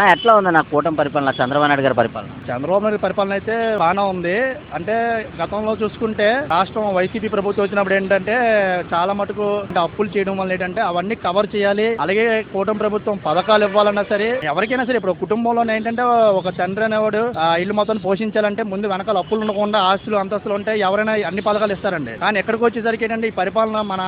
నా ఎట్లా ఉంది నా కూటమి పరిపాలన చంద్రబాబు నాయుడు గారి పరిపాలన? చంద్రబాబు నాయుడు పరిపాలన అయితే బాగానే ఉంది. అంటే గతంలో చూసుకుంటే రాష్ట్రం వైసీపీ ప్రభుత్వం వచ్చినప్పుడు ఏంటంటే చాలా మటుకు అప్పులు చేయడం వల్ల ఏంటంటే అవన్నీ కవర్ చేయాలి. అలాగే కూటమి ప్రభుత్వం పథకాలు ఇవ్వాలన్నా సరే ఎవరికైనా సరే ఇప్పుడు కుటుంబంలో ఏంటంటే ఒక తండ్రి అనేవాడు ఆ ఇల్లు మొత్తం పోషించాలంటే ముందు వెనకాల అప్పులు ఉండకుండా ఆస్తులు అంతస్తులు ఉంటే ఎవరైనా అన్ని పథకాలు ఇస్తారండి. కానీ ఎక్కడికి వచ్చేసరికి ఏంటంటే ఈ పరిపాలన మన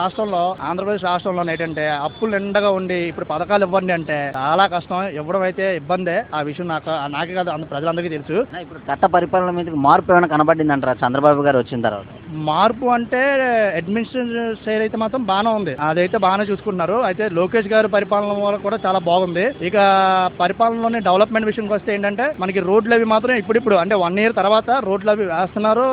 రాష్ట్రంలో ఆంధ్రప్రదేశ్ రాష్ట్రంలో ఏంటంటే అప్పులు నిండగా ఉండి ఇప్పుడు పథకాలు ఇవ్వండి అంటే చాలా కష్టం. ఇవ్వడం అయితే ఇబ్బందే. ఆ విషయం నాకు నాకే కాదు అంత ప్రజలందరికీ తెలుసు. నా ఇప్పుడు చట్ట పరిపాలన మీద మార్పు ఏమైనా కనబడింది అంటారా చంద్రబాబు గారు వచ్చిన తర్వాత. మార్పు అంటే అడ్మినిస్ట్రేషన్ సైడ్ అయితే మాత్రం బాగానే ఉంది. అదైతే బాగానే చూసుకుంటున్నారు. అయితే లోకేష్ గారి పరిపాలన వల్ల కూడా చాలా బాగుంది. ఇక పరిపాలనలోని డెవలప్మెంట్ విషయంకి వస్తే ఏంటంటే మనకి రోడ్లు అవి మాత్రం ఇప్పుడిప్పుడు అంటే వన్ ఇయర్ తర్వాత రోడ్లు అవి వేస్తున్నారు.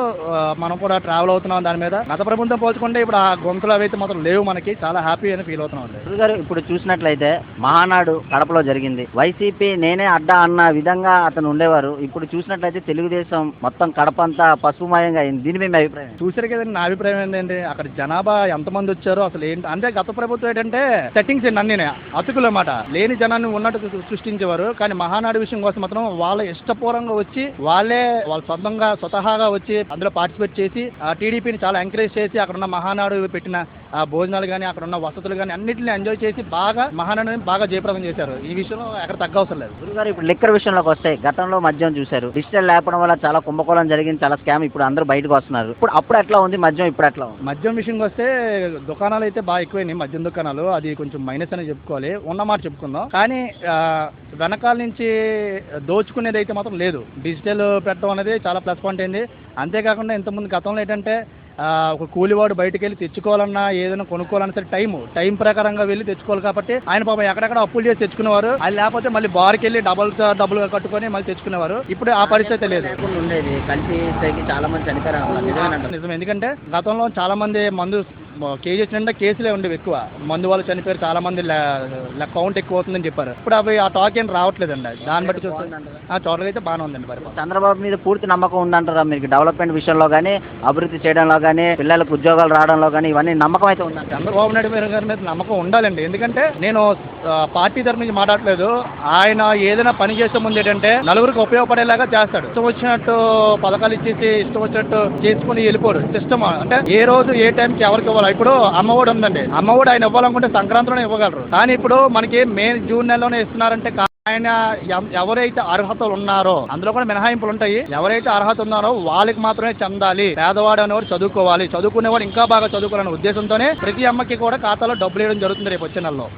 మనం కూడా ట్రావెల్ అవుతున్నాం దాని మీద. గత ప్రభుత్వం పోల్చుకుంటే ఇప్పుడు ఆ గొంతులు అవి అయితే మాత్రం లేవు మనకి. చాలా హ్యాపీ అని ఫీల్ అవుతున్నాం గారు ఇప్పుడు చూసినట్లయితే మహానాడు కడపలో జరిగింది. వైసీపీ నేనే అడ్డా అన్న విధంగా అతను ఉండేవారు. ఇప్పుడు చూసినట్లయితే తెలుగుదేశం మొత్తం కడప అంతా పసుపుమయంగా అయింది. దీని మీద మీ అభిప్రాయం చూసారు కదండి నా అభిప్రాయం ఏంటంటే అక్కడ జనాభా ఎంతమంది వచ్చారో అసలు ఏంటి అంటే గత ప్రభుత్వం ఏంటంటే సెట్టింగ్స్ అండి అన్ని అతుకులు లేని జనాన్ని ఉన్నట్టు సృష్టించేవారు. కానీ మహానాడు విషయం కోసం మాత్రం వాళ్ళ ఇష్టపూర్వంగా వచ్చి వాళ్ళే వాళ్ళ సొంతంగా స్వతహాగా వచ్చి అందులో పార్టిసిపేట్ చేసి ఆ టీడీపీని చాలా ఎంకరేజ్ చేసి అక్కడ ఉన్న మహానాడు పెట్టిన ఆ భోజనాలు కానీ అక్కడ ఉన్న వసతులు కానీ అన్నింటిని ఎంజాయ్ చేసి బాగా మహానాడుని బాగా జయప్రదం చేశారు. ఈ విషయంలో ఎక్కడ తగ్గవసరం లేదు. గురుగారు ఇప్పుడు లిక్కర్ విషయంలోకి వస్తే గతంలో మద్యం చూశారు. డిజిటల్ లేపడం వల్ల చాలా కుంభకోణం జరిగింది చాలా స్కామ్ ఇప్పుడు అందరూ బయటకు వస్తున్నారు. ఇప్పుడు అప్పుడు అట్లా ఉంది మద్యం ఇప్పుడు అట్లా ఉంది. మద్యం విషయంకి వస్తే దుకాణాలు అయితే బాగా ఎక్కువైనాయి మద్యం దుకాణాలు. అది కొంచెం మైనస్ అని చెప్పుకోవాలి. ఉన్న మాట చెప్పుకుందాం. కానీ వెనకాల నుంచి దోచుకునేది అయితే మాత్రం లేదు. డిజిటల్ పెట్టడం అనేది చాలా ప్లస్ పాయింట్ అయింది. అంతేకాకుండా ఇంతకుముందు గతంలో ఏంటంటే ఒక కూలివాడు బయటకు వెళ్ళి తెచ్చుకోవాలన్నా ఏదైనా కొనుక్కోవాలన్నా సరే టైం టైం ప్రకారంగా వెళ్ళి తెచ్చుకోవాలి కాబట్టి ఆయన పాపం ఎక్కడెక్కడ అప్పులు చేసి తెచ్చుకునేవారు అది లేకపోతే మళ్ళీ బార్కి వెళ్ళి డబుల్ డబ్బులు కట్టుకొని మళ్ళీ తెచ్చుకునేవారు ఇప్పుడు ఆ పరిస్థితి లేదు ఉండేది కలిసి చాలా మంది చనిపోయారు నిజం ఎందుకంటే గతంలో చాలా మంది మందు కేజీ నిండా కేసులే ఉండేవి ఎక్కువ. మందు వాళ్ళు చనిపోయారు చాలా మంది కౌంట్ ఎక్కువ అవుతుందని చెప్పారు. ఇప్పుడు అవి ఆ టాక్ ఏం రావట్లేదండి. దాన్ని బట్టి చూస్తే ఆ చోట్ల అయితే బాగానే ఉందండి పరిపాలన. చంద్రబాబు మీద పూర్తి నమ్మకం ఉందంటారా? మీకు డెవలప్మెంట్ విషయంలో కానీ అభివృద్ధి చేయడంలో కానీ పిల్లలకు ఉద్యోగాలు రావడంలో కానీ ఇవన్నీ నమ్మకం అయితే ఉందంట చంద్రబాబు నాయుడు గారి మీద నమ్మకం ఉండాలండి. ఎందుకంటే నేను పార్టీ తరఫు నుంచి మాట్లాడలేదు ఆయన ఏదైనా పని చేసే ముందు ఏంటంటే నలుగురికి ఉపయోగపడేలాగా చేస్తాడు. ఇష్టం వచ్చినట్టు పథకాలు ఇచ్చేసి ఇష్టం వచ్చినట్టు చేసుకుని వెళ్ళిపోడు. సిస్టమ్ అంటే ఏ రోజు ఏ టైంకి ఎవరికి ఇవ్వాలి. ఇప్పుడు అమ్మఒడి ఉందండి. అమ్మఒడి ఆయన ఇవ్వాలనుకుంటే సంక్రాంతిలోనే ఇవ్వగలరు. కానీ ఇప్పుడు మనకి మే జూన్ నెలలోనే ఇస్తున్నారంటే ఆయన ఎవరైతే అర్హతలు ఉన్నారో అందులో కూడా మినహాయింపులు ఉంటాయి. ఎవరైతే అర్హత ఉన్నారో వాళ్ళకి మాత్రమే చెందాలి. పేదవాడు అనేవాడు చదువుకోవాలి. చదువుకునేవాడు ఇంకా బాగా చదువుకోవాలనే ఉద్దేశంతోనే ప్రతి అమ్మకి కూడా ఖాతాలో డబ్బులు వేయడం జరుగుతుంది రేపు వచ్చే నెలలో.